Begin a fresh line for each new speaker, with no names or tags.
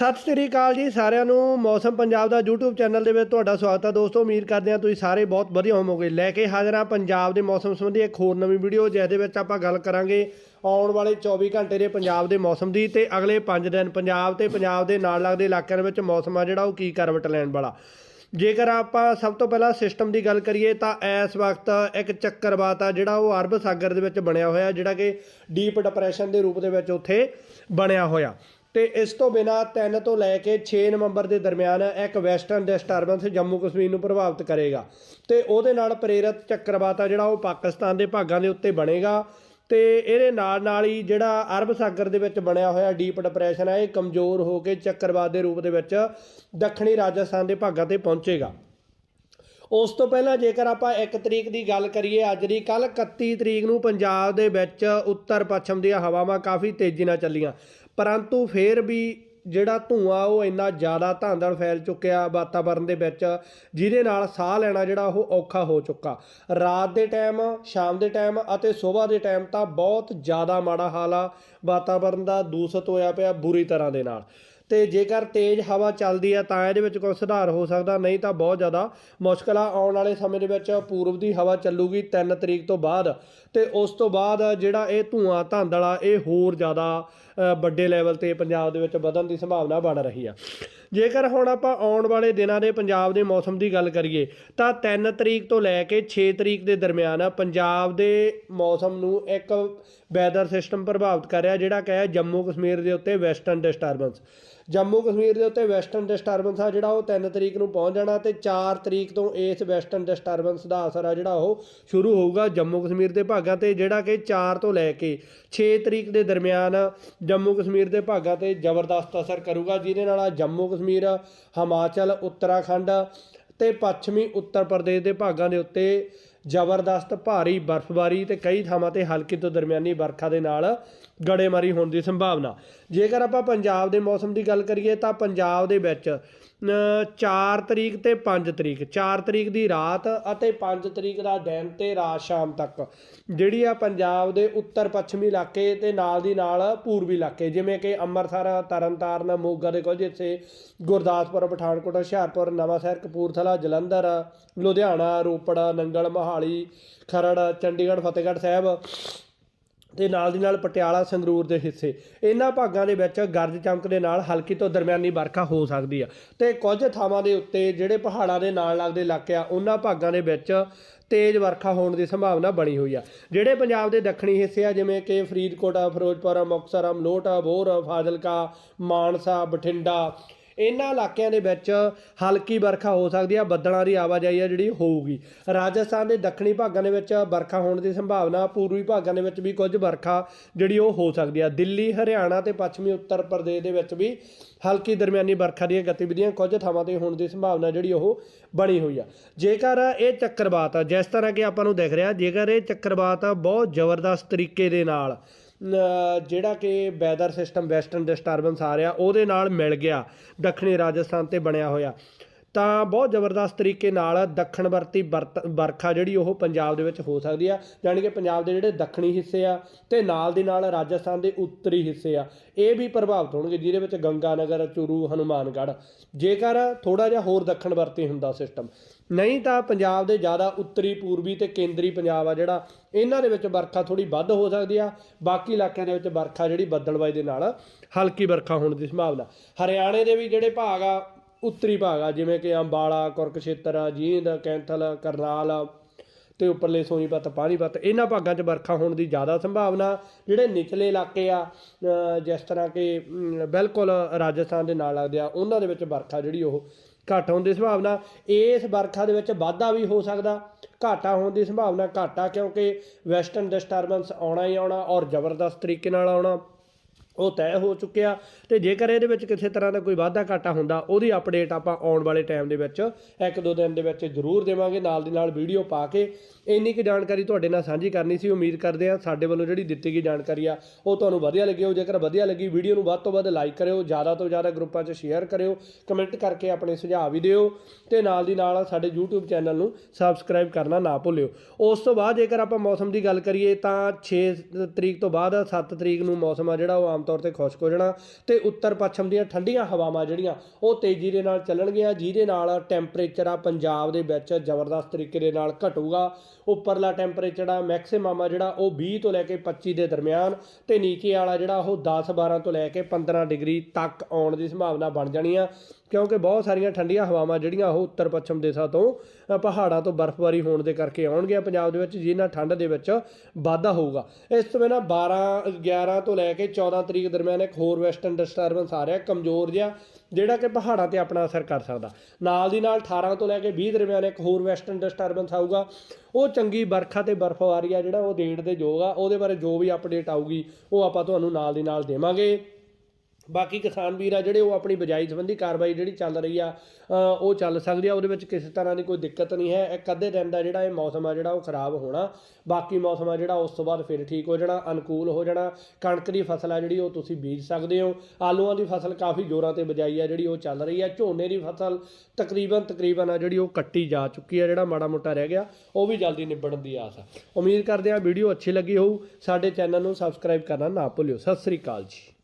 ਸਤਿ ਸ੍ਰੀ ਅਕਾਲ ਜੀ ਸਾਰਿਆਂ ਨੂੰ। ਮੌਸਮ ਪੰਜਾਬ ਦਾ YouTube ਚੈਨਲ ਦੇ ਵਿੱਚ ਤੁਹਾਡਾ ਸਵਾਗਤ ਹੈ। ਦੋਸਤੋ, ਉਮੀਦ ਕਰਦੇ ਹਾਂ ਤੁਸੀਂ ਸਾਰੇ ਬਹੁਤ ਵਧੀਆ ਹੋਵੋਗੇ। ਲੈ ਕੇ ਹਾਜ਼ਰ ਹਾਂ ਪੰਜਾਬ ਦੇ ਮੌਸਮ ਸੰਬੰਧੀ ਇੱਕ ਹੋਰ ਨਵੀਂ ਵੀਡੀਓ ਜਿਸ ਦੇ ਵਿੱਚ ਆਪਾਂ ਗੱਲ ਕਰਾਂਗੇ ਆਉਣ ਵਾਲੇ 24 ਘੰਟੇ ਦੇ ਪੰਜਾਬ ਦੇ ਮੌਸਮ ਦੀ ਤੇ ਅਗਲੇ 5 ਦਿਨ ਪੰਜਾਬ ਤੇ ਪੰਜਾਬ ਦੇ ਨਾਲ ਲੱਗਦੇ ਇਲਾਕਿਆਂ ਦੇ ਵਿੱਚ ਮੌਸਮ ਆ ਜਿਹੜਾ, ਉਹ ਕੀ ਕਰਵਟ ਲੈਣ ਵਾਲਾ। ਜੇਕਰ ਆਪਾਂ ਸਭ ਤੋਂ ਪਹਿਲਾਂ ਸਿਸਟਮ ਦੀ ਗੱਲ ਕਰੀਏ ਤਾਂ ਇਸ ਵਕਤ ਇੱਕ ਚੱਕਰਵਾਤ ਆ ਜਿਹੜਾ, ਉਹ ਅਰਬ ਸਾਗਰ ਦੇ ਵਿੱਚ ਬਣਿਆ ਹੋਇਆ, ਜਿਹੜਾ ਕਿ ਡੀਪ ਡਿਪਰੈਸ਼ਨ ਦੇ ਰੂਪ ਦੇ ਵਿੱਚ ਉੱਥੇ ਬਣਿਆ ਹੋਇਆ। ਤੇ ਇਸ ਤੋਂ ਬਿਨਾ 3 ਤੋਂ ਲੈ ਕੇ 6 ਨਵੰਬਰ ਦੇ ਦਰਮਿਆਨ ਇੱਕ ਵੈਸਟਰਨ ਡਿਸਟਰਬੈਂਸ ਜੰਮੂ ਕਸ਼ਮੀਰ ਨੂੰ ਪ੍ਰਭਾਵਿਤ ਕਰੇਗਾ। ਤੇ ਉਹਦੇ ਨਾਲ ਪ੍ਰੇਰਿਤ ਚੱਕਰਵਾਤ ਆ ਜਿਹੜਾ ਉਹ ਪਾਕਿਸਤਾਨ ਦੇ ਭਾਗਾਂ ਦੇ ਉੱਤੇ ਬਣੇਗਾ। ਤੇ ਇਹਦੇ ਨਾਲ ਨਾਲ ਹੀ ਜਿਹੜਾ ਅਰਬ ਸਾਗਰ ਦੇ ਵਿੱਚ ਬਣਿਆ ਹੋਇਆ ਡੀਪ ਡਿਪਰੈਸ਼ਨ ਹੈ ਇਹ ਕਮਜ਼ੋਰ ਹੋ ਕੇ ਚੱਕਰਵਾਤ ਦੇ ਰੂਪ ਦੇ ਵਿੱਚ ਦੱਖਣੀ ਰਾਜਸਥਾਨ ਦੇ ਭਾਗਾਂ ਤੇ ਪਹੁੰਚੇਗਾ। ਉਸ ਤੋਂ ਪਹਿਲਾਂ ਜੇਕਰ ਆਪਾਂ 1 ਤਰੀਕ ਦੀ ਗੱਲ ਕਰੀਏ, ਅੱਜ ਦੀ ਕੱਲ 31 ਤਰੀਕ ਨੂੰ ਪੰਜਾਬ ਦੇ ਵਿੱਚ ਉੱਤਰ ਪੱਛਮ ਦੀਆਂ ਹਵਾਵਾਂ ਕਾਫੀ ਤੇਜ਼ੀ ਨਾਲ ਚੱਲੀਆਂ। ਪਰੰਤੂ ਫਿਰ ਵੀ ਜਿਹੜਾ ਧੂਆਂ ਉਹ ਇੰਨਾ ਜ਼ਿਆਦਾ ਧਾਂਦੜ ਫੈਲ ਚੁੱਕਿਆ ਵਾਤਾਵਰਣ ਦੇ ਵਿੱਚ, ਜਿਹਦੇ ਨਾਲ ਸਾਹ ਲੈਣਾ ਜਿਹੜਾ ਉਹ ਔਖਾ ਹੋ ਚੁੱਕਾ। ਰਾਤ ਦੇ ਟਾਈਮ, ਸ਼ਾਮ ਦੇ ਟਾਈਮ ਅਤੇ ਸਵੇਰ ਦੇ ਟਾਈਮ ਤਾਂ ਬਹੁਤ ਜ਼ਿਆਦਾ ਮਾੜਾ ਹਾਲ ਆ ਵਾਤਾਵਰਣ ਦਾ ਦੂਸ਼ਿਤ ਹੋਇਆ ਪਿਆ ਬੁਰੀ ਤਰ੍ਹਾਂ ਦੇ ਨਾਲ। ਤੇ ਜੇਕਰ ਤੇਜ਼ ਹਵਾ ਚੱਲਦੀ ਹੈ ਤਾਂ ਇਹਦੇ ਵਿੱਚ ਕੋਈ ਸੁਧਾਰ ਹੋ ਸਕਦਾ, ਨਹੀਂ ਤਾਂ ਬਹੁਤ ਜ਼ਿਆਦਾ ਮੁਸ਼ਕਲ ਆ। ਆਉਣ ਵਾਲੇ ਸਮੇਂ ਦੇ ਵਿੱਚ ਪੂਰਬ ਦੀ ਹਵਾ ਚੱਲੂਗੀ 3 ਤਰੀਕ ਤੋਂ ਬਾਅਦ ਤੇ ਉਸ ਤੋਂ ਬਾਅਦ ਜਿਹੜਾ ਇਹ ਧੂਆਂ, ਧਾਂਦਲਾ, ਇਹ ਹੋਰ ਜ਼ਿਆਦਾ ਵੱਡੇ ਲੈਵਲ ਤੇ ਪੰਜਾਬ ਦੇ ਵਿੱਚ ਵਧਣ ਦੀ ਸੰਭਾਵਨਾ ਬਣ ਰਹੀ ਆ। ਜੇਕਰ ਹੁਣ ਆਪਾਂ ਆਉਣ ਵਾਲੇ ਦਿਨਾਂ ਦੇ ਪੰਜਾਬ ਦੇ ਮੌਸਮ ਦੀ ਗੱਲ ਕਰੀਏ, ਤਾਂ 3 ਤਰੀਕ ਤੋਂ ਲੈ ਕੇ 6 ਤਰੀਕ ਦੇ ਦਰਮਿਆਨ ਪੰਜਾਬ ਦੇ ਮੌਸਮ ਨੂੰ ਇੱਕ ਵੈਦਰ ਸਿਸਟਮ ਪ੍ਰਭਾਵਿਤ ਕਰ ਰਿਹਾ, ਜਿਹੜਾ ਕਿ ਜੰਮੂ ਕਸ਼ਮੀਰ ਦੇ ਉੱਤੇ ਵੈਸਟਰਨ ਡਿਸਟਰਬੈਂਸ ਜੰਮੂ ਕਸ਼ਮੀਰ ਦੇ ਉੱਤੇ ਵੈਸਟਰਨ ਡਿਸਟਰਬੈਂਸ ਆ ਜਿਹੜਾ ਉਹ 3 ਤਰੀਕ ਨੂੰ ਪਹੁੰਚ ਜਾਣਾ ਤੇ 4 ਤਰੀਕ ਤੋਂ ਇਸ ਵੈਸਟਰਨ ਡਿਸਟਰਬੈਂਸ ਦਾ ਅਸਰ ਆ ਜਿਹੜਾ ਉਹ ਸ਼ੁਰੂ ਹੋਊਗਾ ਜੰਮੂ ਕਸ਼ਮੀਰ ਦੇ ਭਾਗਾਂ ਤੇ, ਜਿਹੜਾ ਕਿ 4 ਤੋਂ ਲੈ ਕੇ 6 ਤਰੀਕ ਦੇ ਦਰਮਿਆਨ ਜੰਮੂ ਕਸ਼ਮੀਰ ਦੇ ਭਾਗਾਂ ਤੇ ਜ਼ਬਰਦਸਤ ਅਸਰ ਕਰੂਗਾ, ਜਿਹਦੇ ਨਾਲ ਆ ਜੰਮੂ ਕਸ਼ਮੀਰ, ਹਿਮਾਚਲ, ਉੱਤਰਾਖੰਡ ਤੇ ਪੱਛਮੀ ਉੱਤਰ ਪ੍ਰਦੇਸ਼ ਦੇ ਭਾਗਾਂ ਦੇ ਉੱਤੇ ਜ਼ਬਰਦਸਤ ਭਾਰੀ ਬਰਫ਼ਬਾਰੀ ਤੇ ਕਈ ਥਾਵਾਂ ਤੇ ਹਲਕੀ ਤੋਂ ਦਰਮਿਆਨੀ ਵਰਖਾ ਦੇ ਨਾਲ ਗੜੇਮਾਰੀ ਹੋਣ ਦੀ ਸੰਭਾਵਨਾ। ਜੇਕਰ ਆਪਾਂ ਪੰਜਾਬ ਦੇ ਮੌਸਮ ਦੀ ਗੱਲ ਕਰੀਏ ਤਾਂ ਪੰਜਾਬ ਦੇ ਵਿੱਚ 4 ਤਰੀਕ ਤੇ 5 ਤਰੀਕ। 4 ਤਰੀਕ ਦੀ ਰਾਤ ਅਤੇ 5 ਤਰੀਕ ਦਾ ਦਿਨ ਤੇ ਰਾਤ ਸ਼ਾਮ ਤੱਕ, ਜਿਹੜੀ ਆ ਪੰਜਾਬ ਦੇ ਉੱਤਰ ਪੱਛਮੀ ਇਲਾਕੇ ਤੇ ਨਾਲ ਦੀ ਨਾਲ ਪੂਰਬੀ ਇਲਾਕੇ, ਜਿਵੇਂ ਕਿ ਅੰਮ੍ਰਿਤਸਰ, ਤਰਨਤਾਰਨ, ਮੋਗਾ ਦੇ ਕੁਝ ਹਿੱਸੇ ਗੁਰਦਾਸਪੁਰ, ਪਠਾਨਕੋਟ, ਹੁਸ਼ਿਆਰਪੁਰ, ਨਵਾਂਸ਼ਹਿਰ, ਕਪੂਰਥਲਾ, ਜਲੰਧਰ, ਲੁਧਿਆਣਾ, ਰੋਪੜ, ਨੰਗਲ, ਮੋਹਾਲੀ, ਖਰੜ, ਚੰਡੀਗੜ੍ਹ, ਫਤਿਹਗੜ੍ਹ ਸਾਹਿਬ ਤੇ ਨਾਲ ਦੀ ਨਾਲ ਪਟਿਆਲਾ, ਸੰਗਰੂਰ ਦੇ ਹਿੱਸੇ। ਇਹਨਾਂ ਭਾਗਾਂ ਦੇ ਵਿੱਚ ਗਰਜ ਚਮਕ ਦੇ ਨਾਲ ਹਲਕੀ ਤੋਂ ਦਰਮਿਆਨੀ ਵਰਖਾ ਹੋ ਸਕਦੀ ਆ। ਤੇ ਕੁਝ ਥਾਵਾਂ ਦੇ ਉੱਤੇ ਜਿਹੜੇ ਪਹਾੜਾਂ ਦੇ ਨਾਲ ਲੱਗਦੇ ਇਲਾਕੇ ਆ, ਉਹਨਾਂ ਭਾਗਾਂ ਦੇ ਵਿੱਚ ਤੇਜ਼ ਵਰਖਾ ਹੋਣ ਦੀ ਸੰਭਾਵਨਾ ਬਣੀ ਹੋਈ ਆ। ਜਿਹੜੇ ਪੰਜਾਬ ਦੇ ਦੱਖਣੀ ਹਿੱਸੇ ਆ, ਜਿਵੇਂ ਕਿ ਫਰੀਦਕੋਟ ਆ, ਫਿਰੋਜ਼ਪੁਰ ਮੁਕਤਸਰ ਅਮਲੋਟ ਬੋਰ ਫਾਜ਼ਿਲਕਾ, ਮਾਨਸਾ, ਬਠਿੰਡਾ ਇਹਨਾਂ ਇਲਾਕਿਆਂ ਦੇ ਵਿੱਚ ਹਲਕੀ ਵਰਖਾ ਹੋ ਸਕਦੀ ਆ, ਬੱਦਲਾਂ ਦੀ ਆਵਾਜਾਈ ਆ ਜਿਹੜੀ ਹੋਊਗੀ। ਰਾਜਸਥਾਨ ਦੇ ਦੱਖਣੀ ਭਾਗਾਂ ਦੇ ਵਿੱਚ ਵਰਖਾ ਹੋਣ ਦੀ ਸੰਭਾਵਨਾ ਪੂਰਬੀ ਭਾਗਾਂ ਦੇ ਵਿੱਚ ਵੀ ਕੁਝ ਵਰਖਾ ਜਿਹੜੀ ਉਹ ਹੋ ਸਕਦੀ ਆ। ਦਿੱਲੀ, ਹਰਿਆਣਾ ਤੇ ਪੱਛਮੀ ਉੱਤਰ ਪ੍ਰਦੇਸ਼ ਦੇ ਵਿੱਚ ਵੀ ਹਲਕੀ ਦਰਮਿਆਨੀ ਵਰਖਾ ਦੀਆਂ ਗਤੀਵਿਧੀਆਂ ਕੁਝ ਥਾਵਾਂ ਤੇ ਹੋਣ ਦੀ ਸੰਭਾਵਨਾ ਜਿਹੜੀ ਉਹ ਬਣੀ ਹੋਈ ਆ। ਜੇਕਰ ਇਹ ਚੱਕਰਵਾਤ ਆ ਜਿਸ ਤਰ੍ਹਾਂ ਕਿ ਆਪਾਂ ਨੂੰ ਦਿਖ ਰਿਹਾ, ਜੇਕਰ ਇਹ ਚੱਕਰਵਾਤ ਆ ਬਹੁਤ ਜ਼ਬਰਦਸਤ ਤਰੀਕੇ ਦੇ ਨਾਲ ਜਿਹੜਾ ਕਿ ਵੈਦਰ ਸਿਸਟਮ, ਵੈਸਟਰਨ ਡਿਸਟਰਬੈਂਸ ਆ ਰਿਹਾ, ਉਹਦੇ ਨਾਲ ਮਿਲ ਗਿਆ, ਦੱਖਣੀ ਰਾਜਸਥਾਨ ਤੇ ਬਣਿਆ ਹੋਇਆ। ਤਾਂ ਬਹੁਤ ਜ਼ਬਰਦਸਤ ਤਰੀਕੇ ਨਾਲ ਦੱਖਣਵਰਤੀ ਵਰਤ- ਵਰਖਾ ਜਿਹੜੀ ਉਹ ਪੰਜਾਬ ਦੇ ਵਿੱਚ ਹੋ ਸਕਦੀ ਆ ਯਾਨੀ ਕਿ ਪੰਜਾਬ ਦੇ ਜਿਹੜੇ ਦੱਖਣੀ ਹਿੱਸੇ ਆ ਤੇ ਨਾਲ ਦੀ ਨਾਲ ਰਾਜਸਥਾਨ ਦੇ ਉੱਤਰੀ ਹਿੱਸੇ ਆ, ਇਹ ਵੀ ਪ੍ਰਭਾਵਿਤ ਹੋਣਗੇ, ਜਿਹਦੇ ਵਿੱਚ ਗੰਗਾਨਗਰ ਚੂਰੂ, ਹਨੂਮਾਨਗੜ੍ਹ, ਜੇਕਰ ਥੋੜਾ ਜਿਹਾ ਹੋਰ ਦੱਖਣ ਵਰਤੀ ਹੁੰਦਾ ਸਿਸਟਮ ਨਹੀਂ ਤਾਂ ਪੰਜਾਬ ਦੇ ਜ਼ਿਆਦਾ ਉੱਤਰੀ, ਪੂਰਬੀ ਤੇ ਕੇਂਦਰੀ ਪੰਜਾਬ ਆ ਜਿਹੜਾ, ਇਹਨਾਂ ਦੇ ਵਿੱਚ ਵਰਖਾ ਥੋੜੀ ਵੱਧ ਹੋ ਸਕਦੀ ਆ, ਬਾਕੀ ਇਲਾਕਿਆਂ ਦੇ ਵਿੱਚ ਵਰਖਾ ਜਿਹੜੀ ਬੱਦਲਬਾਈ ਦੇ ਨਾਲ ਹਲਕੀ ਵਰਖਾ ਹੋਣ ਦੀ ਸੰਭਾਵਨਾ, ਹਰਿਆਣੇ ਦੇ ਵੀ ਜਿਹੜੇ ਭਾਗ ਆ ਉੱਤਰੀ ਭਾਗ ਆ, ਜਿਵੇਂ ਕਿ ਅੰਬਾਲਾ, ਕੁਰਕਸ਼ੇਤਰ ਜੀਂਦ, ਕੈਂਥਲ, ਕਰਨਾਲ ਤੇ ਉੱਪਰਲੇ ਸੋਨੀਪਤ, ਪਾਣੀਪਤ। ਇਹਨਾਂ ਭਾਗਾਂ 'ਚ ਵਰਖਾ ਹੋਣ ਦੀ ਜ਼ਿਆਦਾ ਸੰਭਾਵਨਾ, ਜਿਹੜੇ ਨਿਚਲੇ ਇਲਾਕੇ ਆ ਜਿਸ ਤਰ੍ਹਾਂ ਕਿ ਬਿਲਕੁਲ ਰਾਜਸਥਾਨ ਦੇ ਨਾਲ ਲੱਗਦੇ ਆ, ਉਹਨਾਂ ਦੇ ਵਿੱਚ ਵਰਖਾ ਜਿਹੜੀ ਉਹ ਘੱਟ ਹੋਣ ਦੀ ਸੰਭਾਵਨਾ। ਇਸ ਵਰਖਾ ਦੇ ਵਿੱਚ ਵਾਧਾ ਵੀ ਹੋ ਸਕਦਾ, ਘਾਟਾ ਹੋਣ ਦੀ ਸੰਭਾਵਨਾ ਘਾਟਾ ਕਿਉਂਕਿ ਵੈਸਟਰਨ ਡਿਸਟਰਬੈਂਸ ਆਉਣਾ ਹੀ ਆਉਣਾ ਔਰ ਜ਼ਬਰਦਸਤ ਤਰੀਕੇ ਨਾਲ ਆਉਣਾ। ਉਹ ਤੈਅ ਹੋ ਚੁੱਕਿਆ ਤੇ ਜੇਕਰ ਇਹਦੇ ਵਿੱਚ ਕਿਸੇ ਤਰ੍ਹਾਂ ਦਾ ਕੋਈ ਵਾਧਾ ਘਾਟਾ ਹੁੰਦਾ, ਉਹਦੀ ਅਪਡੇਟ ਆਪਾਂ ਆਉਣ ਵਾਲੇ ਟਾਈਮ ਦੇ ਵਿੱਚ, ਇੱਕ ਦੋ ਦਿਨ ਦੇ ਵਿੱਚ ਜ਼ਰੂਰ ਦੇਵਾਂਗੇ। ਨਾਲ ਦੀ ਨਾਲ ਵੀਡੀਓ ਪਾ ਕੇ ਇੰਨੀ ਕੁ ਜਾਣਕਾਰੀ ਤੁਹਾਡੇ ਨਾਲ ਸਾਂਝੀ ਕਰਨੀ ਸੀ, ਉਮੀਦ ਕਰਦੇ ਆ ਸਾਡੇ ਵੱਲੋਂ ਜਿਹੜੀ ਦਿੱਤੀ ਗਈ ਜਾਣਕਾਰੀ ਆ, ਉਹ ਤੁਹਾਨੂੰ ਵਧੀਆ ਲੱਗੀ ਹੋ ਜੇਕਰ ਵਧੀਆ ਲੱਗੀ ਵੀਡੀਓ ਨੂੰ ਵੱਧ ਤੋਂ ਵੱਧ ਲਾਈਕ ਕਰਿਓ, ਜ਼ਿਆਦਾ ਤੋਂ ਜ਼ਿਆਦਾ ਗਰੁੱਪਾਂ 'ਚ ਸ਼ੇਅਰ ਕਰਿਓ ਕਮੈਂਟ ਕਰਕੇ ਆਪਣੇ ਸੁਝਾਅ ਵੀ ਦਿਓ ਤੇ ਨਾਲ ਦੀ ਨਾਲ ਸਾਡੇ YouTube ਚੈਨਲ ਨੂੰ ਸਬਸਕ੍ਰਾਈਬ ਕਰਨਾ ਨਾ ਭੁੱਲਿਓ। ਉਸ ਤੋਂ ਬਾਅਦ ਜੇਕਰ ਆਪਾਂ ਮੌਸਮ ਦੀ ਗੱਲ ਕਰੀਏ, ਤਾਂ 6 ਤਰੀਕ ਤੋਂ ਬਾਅਦ 7 ਤਰੀਕ ਨੂੰ ਮੌਸਮ ਆ ਜਿਹੜਾ, ਉਹ ਆਮ ਤੌਰ ਤੇ ਖੁਸ਼ਕ ਹੋ ਜਾਣਾ ਤੇ ਉੱਤਰ ਪੱਛਮ ਦੀਆਂ ਠੰਡੀਆਂ ਹਵਾਵਾਂ ਜਿਹੜੀਆਂ ਉਹ ਤੇਜ਼ੀ ਦੇ ਨਾਲ ਚੱਲਣਗੀਆਂ, ਜਿਹਦੇ ਨਾਲ ਟੈਂਪਰੇਚਰ ਆ ਪੰਜਾਬ ਦੇ ਵਿੱਚ ਜ਼ਬਰਦਸਤ ਤਰੀਕੇ ਦੇ ਨਾਲ ਘਟੂਗਾ। ਉੱਪਰਲਾ ਟੈਂਪਰੇਚਰ ਆ ਮੈਕਸਿਮਮ ਆ ਜਿਹੜਾ ਉਹ 20 ਤੋਂ ਲੈ ਕੇ 25 ਦੇ ਦਰਮਿਆਨ ਤੇ ਨੀਚੇ ਵਾਲਾ ਜਿਹੜਾ ਉਹ 10 12 ਤੋਂ ਲੈ ਕੇ 15 ਡਿਗਰੀ ਤੱਕ ਆਉਣ ਦੀ ਸੰਭਾਵਨਾ ਬਣ ਜਾਣੀ ਆ। ਕਿਉਂਕਿ ਬਹੁਤ ਸਾਰੀਆਂ ਠੰਡੀਆਂ ਹਵਾਵਾਂ ਜਿਹੜੀਆਂ ਉਹ ਉੱਤਰ ਪੱਛਮ ਦੇਸ਼ਾਂ ਤੋਂ ਪਹਾੜਾਂ ਤੋਂ ਬਰਫ਼ਬਾਰੀ ਹੋਣ ਦੇ ਕਰਕੇ ਆਉਣਗੀਆਂ ਪੰਜਾਬ ਦੇ ਵਿੱਚ ਜਿਹਨਾਂ ਠੰਡ ਦੇ ਵਿੱਚ ਵਾਧਾ ਹੋਊਗਾ। ਇਸ ਤੋਂ ਬਿਨਾਂ 12 11 ਤੋਂ ਲੈ ਕੇ 14 ਤਰੀਕ ਦਰਮਿਆਨ ਇੱਕ ਹੋਰ ਵੈਸਟਰਨ ਡਿਸਟਰਬੈਂਸ ਆ ਰਿਹਾ, ਕਮਜ਼ੋਰ ਜਿਹਾ, ਜਿਹੜਾ ਕਿ ਪਹਾੜਾਂ ਤੇ ਆਪਣਾ ਅਸਰ ਕਰ ਸਕਦਾ। ਨਾਲ ਦੀ ਨਾਲ 18 ਤੋਂ ਲੈ ਕੇ 20 ਦਰਮਿਆਨ ਇੱਕ ਹੋਰ ਵੈਸਟਰਨ ਡਿਸਟਰਬੈਂਸ ਆਊਗਾ। ਉਹ ਚੰਗੀ ਵਰਖਾ ਤੇ ਬਰਫ਼ਬਾਰੀ ਆ ਜਿਹੜਾ ਉਹ ਦੇਣ ਦੇ ਯੋਗ ਆ, ਉਹਦੇ ਬਾਰੇ ਜੋ ਵੀ ਅਪਡੇਟ ਆਊਗੀ, ਉਹ ਆਪਾਂ ਤੁਹਾਨੂੰ ਨਾਲ ਦੀ ਨਾਲ ਦੇਵਾਂਗੇ। ਬਾਕੀ ਕਿਸਾਨ ਵੀਰ ਆ ਜਿਹੜੇ ਉਹ ਆਪਣੀ ਬਿਜਾਈ ਸੰਬੰਧੀ ਕਾਰਵਾਈ ਜਿਹੜੀ ਚੱਲ ਰਹੀ ਆ ਉਹ ਚੱਲ ਸਕਦੀ ਆ, ਉਹਦੇ ਵਿੱਚ ਕਿਸੇ ਤਰ੍ਹਾਂ ਦੀ ਕੋਈ ਦਿੱਕਤ ਨਹੀਂ ਹੈ। ਇੱਕ ਅੱਧੇ ਦਿਨ ਦਾ ਜਿਹੜਾ ਇਹ ਮੌਸਮ ਆ, ਜਿਹੜਾ ਉਹ ਖਰਾਬ ਹੋਣਾ। ਬਾਕੀ ਮੌਸਮ ਆ ਜਿਹੜਾ ਉਸ ਤੋਂ ਬਾਅਦ ਫਿਰ ਠੀਕ ਹੋ ਜਾਣਾ, ਅਨੁਕੂਲ ਹੋ ਜਾਣਾ। ਕਣਕ ਦੀ ਫਸਲ ਆ ਜਿਹੜੀ ਉਹ ਤੁਸੀਂ ਬੀਜ ਸਕਦੇ ਹੋ। ਆਲੂਆਂ ਦੀ ਫਸਲ ਕਾਫੀ ਜ਼ੋਰਾਂ ਤੇ ਬਿਜਾਈ ਆ ਜਿਹੜੀ ਉਹ ਚੱਲ ਰਹੀ ਆ। ਝੋਨੇ ਦੀ ਫਸਲ ਤਕਰੀਬਨ ਤਕਰੀਬਨ ਆ ਜਿਹੜੀ ਉਹ ਕੱਟੀ ਜਾ ਚੁੱਕੀ ਆ, ਜਿਹੜਾ ਮਾੜਾ ਮੋਟਾ ਰਹਿ ਗਿਆ, ਉਹ ਵੀ ਜਲਦੀ ਨਿਬੜਨ ਦੀ ਆਸ ਆ। ਉਮੀਦ ਕਰਦੇ ਆ ਵੀਡੀਓ ਅੱਛੀ ਲੱਗੀ ਹੋਊ। ਸਾਡੇ ਚੈਨਲ ਨੂੰ ਸਬਸਕ੍ਰਾਈਬ ਕਰਨਾ ਨਾ ਭੁੱਲਿਓ। ਸਤਿ ਸ੍ਰੀ ਅਕਾਲ ਜੀ।